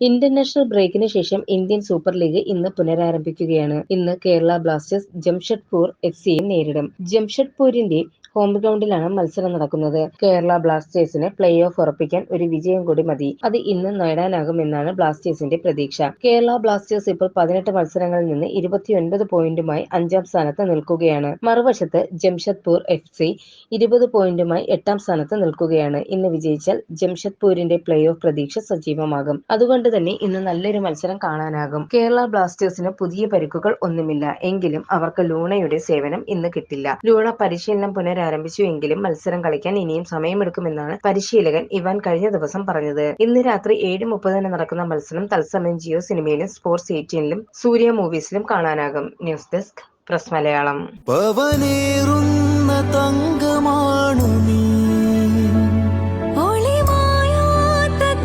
International ബ്രേക്കിന് ശേഷം Indian super league ഇന്ന് പുനരാരംഭിക്കുകയാണ്. ഇന്ന് കേരള ബ്ലാസ്റ്റേഴ്സ് ജംഷഡ്പൂർ എഫ് സിയെ നേരിടും. ജംഷഡ്പൂരിന്റെ ഹോം ഗ്രൗണ്ടിലാണ് മത്സരം നടക്കുന്നത്. കേരള ബ്ലാസ്റ്റേഴ്സിന് പ്ലേ ഓഫ് ഉറപ്പിക്കാൻ ഒരു വിജയം കൂടി മതി. അത് ഇന്ന് നേടാനാകുമെന്നാണ് ബ്ലാസ്റ്റേഴ്സിന്റെ പ്രതീക്ഷ. കേരള ബ്ലാസ്റ്റേഴ്സ് ഇപ്പോൾ പതിനെട്ട് മത്സരങ്ങളിൽ നിന്ന് ഇരുപത്തിയൊൻപത് പോയിന്റുമായി അഞ്ചാം സ്ഥാനത്ത് നിൽക്കുകയാണ്. മറുവശത്ത് ജംഷദ്പൂർ എഫ് സി ഇരുപത് പോയിന്റുമായി എട്ടാം സ്ഥാനത്ത് നിൽക്കുകയാണ്. ഇന്ന് വിജയിച്ചാൽ ജംഷദ്പൂരിന്റെ പ്ലേ ഓഫ് പ്രതീക്ഷ സജീവമാകും. അതുകൊണ്ട് തന്നെ ഇന്ന് നല്ലൊരു മത്സരം കാണാനാകും. കേരള ബ്ലാസ്റ്റേഴ്സിന് പുതിയ പരിക്കുകൾ ഒന്നുമില്ല. എങ്കിലും അവർക്ക് ലൂണയുടെ സേവനം ഇന്ന് കിട്ടില്ല. ലൂണ പരിശീലനം പുനരാരംഭിച്ചു എങ്കിലും മത്സരം കളിക്കാൻ ഇനിയും സമയമെടുക്കുമെന്നാണ് പരിശീലകൻ ഇവാൻ കഴിഞ്ഞ ദിവസം പറഞ്ഞത്. ഇന്ന് രാത്രി ഏഴ് മുപ്പതിന് നടക്കുന്ന മത്സരം തത്സമയം ജിയോ സിനിമയിലും സ്പോർട്സ് എയ്റ്റീനിലും സൂര്യ മൂവീസിലും കാണാനാകും. News desk press Malayalam. തങ്കമാണു നീ. ഒളിമായാത്ത